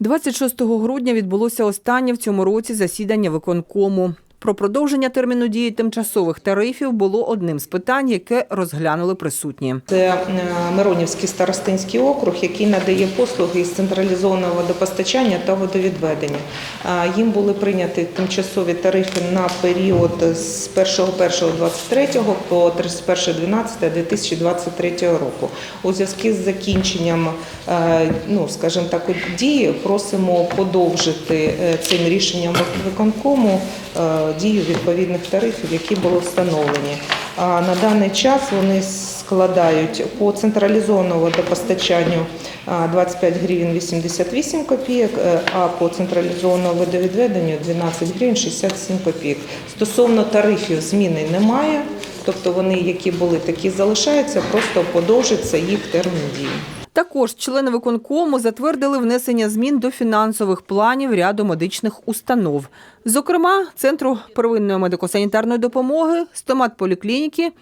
26 грудня відбулося останнє в цьому році засідання виконкому. Про продовження терміну дії тимчасових тарифів було одним з питань, яке розглянули присутні. Це е, Миронівський старостинський округ, який надає послуги із централізованого водопостачання та водовідведення. Е, Їм були прийняті тимчасові тарифи на період з 1.1.23 по 31.12.2023 року. У зв'язку з закінченням, е, ну скажімо так, дії просимо подовжити цим рішенням виконкому дію відповідних тарифів, які були встановлені. А на даний час вони складають по централізованому водопостачанню а, 25 гривень 88 копійок, е, а по централізованому водовідведенню 12 гривень 67 копійок. Стосовно тарифів зміни немає, тобто вони, які були, такі залишаються, просто подовжиться їх термін дії. Також члени виконкому затвердили внесення змін до фінансових планів ряду медичних установ, зокрема Центру первинної медико-санітарної допомоги, стоматполіклініки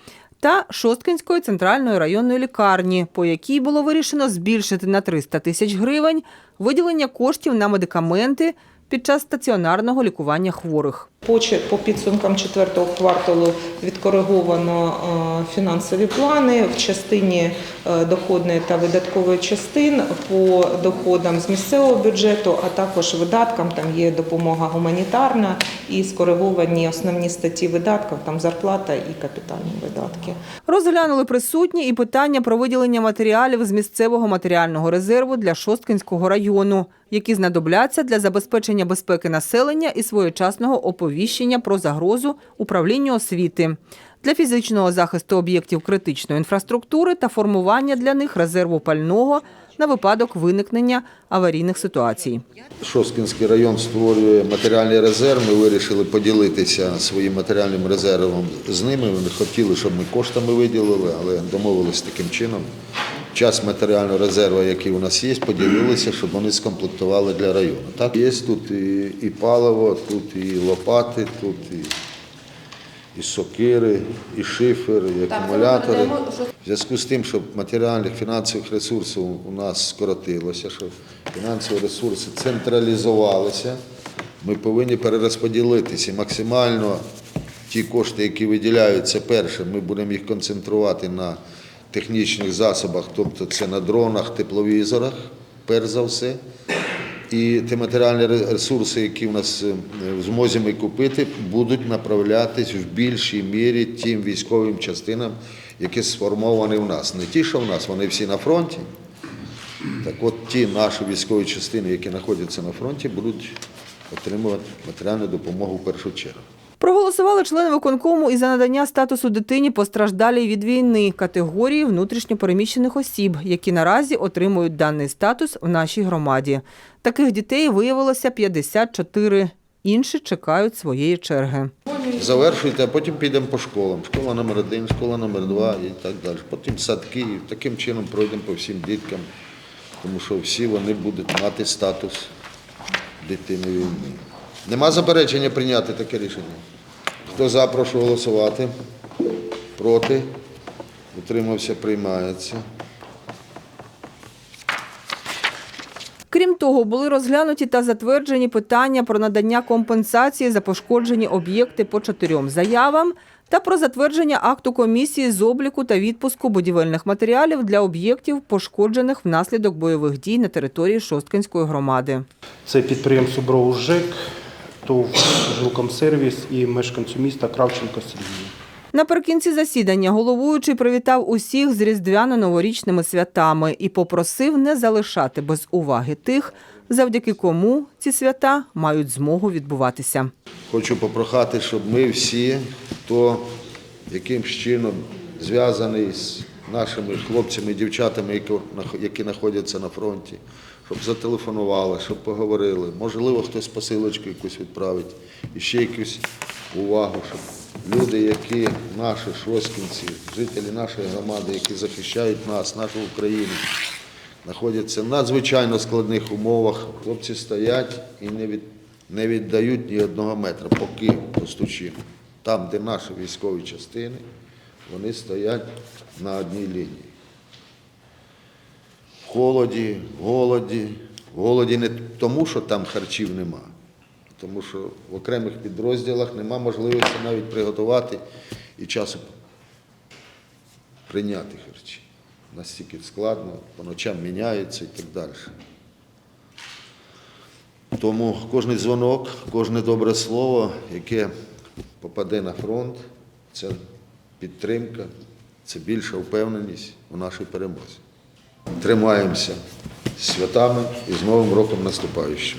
та Шосткинської центральної районної лікарні, по якій було вирішено збільшити на 300 тисяч гривень виділення коштів на медикаменти під час стаціонарного лікування хворих. По, по підсумкам четвертого кварталу відкориговано е, фінансові плани в частині е, доходної та видаткової частин по доходам з місцевого бюджету, а також видаткам. Там є допомога гуманітарна і скориговані основні статті видатків, там зарплата і капітальні видатки. Розглянули присутні і питання про виділення матеріалів з місцевого матеріального резерву для Шосткинського району, які знадобляться для забезпечення безпеки населення і своєчасного оповіщення про загрозу управлінню освіти, для фізичного захисту об'єктів критичної інфраструктури та формування для них резерву пального на випадок виникнення аварійних ситуацій. Шосткинський район створює матеріальний резерв. Ми вирішили поділитися своїм матеріальним резервом з ними. Вони хотіли, щоб ми коштами виділили, але домовилися таким чином. Час матеріального резерву, який у нас є, поділилися, щоб вони скомплектували для району. Так є тут і, і паливо, тут і лопати, тут і, і сокири, і шифер, і акумулятори. В зв'язку з тим, що матеріальних фінансових ресурсів у нас скоротилося, що фінансові ресурси централізувалися, ми повинні перерозподілитися максимально ті кошти, які виділяються перше, ми будемо їх концентрувати на технічних засобах, тобто це на дронах, тепловізорах, перш за все. І ті матеріальні ресурси, які в нас е, в змозі ми купити, будуть направлятись в більшій мірі тим військовим частинам, які сформовані в нас. Не ті, що в нас, вони всі на фронті. Так от ті наші військові частини, які знаходяться на фронті, будуть отримувати матеріальну допомогу в першу чергу. Проголосували члени виконкому і за надання статусу дитині постраждалій від війни категорії внутрішньопереміщених осіб, які наразі отримують даний статус в нашій громаді. Таких дітей виявилося 54. Інші чекають своєї черги. Завершуйте, а потім підемо по школам. Школа номер один, школа номер два і так далі. Потім садки. Таким чином пройдемо по всім діткам, тому що всі вони будуть мати статус дитини війни. Нема заперечення прийняти таке рішення. Хто за, прошу голосувати. Проти. Утримався, приймається. Крім того, були розглянуті та затверджені питання про надання компенсації за пошкоджені об'єкти по чотирьом заявам та про затвердження акту комісії з обліку та відпуску будівельних матеріалів для об'єктів, пошкоджених внаслідок бойових дій на території Шосткинської громади. Це підприємство БРОУ ЖЕК, ТОВ «Жилкомсервіс» і мешканцю міста Кравченко Сергію. Наприкінці засідання головуючий привітав усіх з різдвяно-новорічними святами і попросив не залишати без уваги тих, завдяки кому ці свята мають змогу відбуватися. Хочу попрохати, щоб ми всі, хто якимсь чином зв'язаний з нашими хлопцями і дівчатами, які знаходяться на фронті, щоб зателефонували, щоб поговорили. Можливо, хтось посилочку якусь відправить і ще якусь увагу, щоб люди, які наші шоскінці, жителі нашої громади, які захищають нас, нашу Україну, знаходяться в надзвичайно складних умовах. Хлопці стоять і не, від, не віддають ні одного метра, поки постучимо. Там, де наші військові частини, вони стоять на одній лінії. Холоді, голоді, голоді не тому, що там харчів нема, а тому що в окремих підрозділах нема можливості навіть приготувати і часу прийняти харчі. Настільки складно, по ночам міняється і так далі. Тому кожен дзвонок, кожне добре слово, яке попаде на фронт, це підтримка, це більша впевненість у нашій перемозі. Тримаємося святами і з Новим роком наступаючим.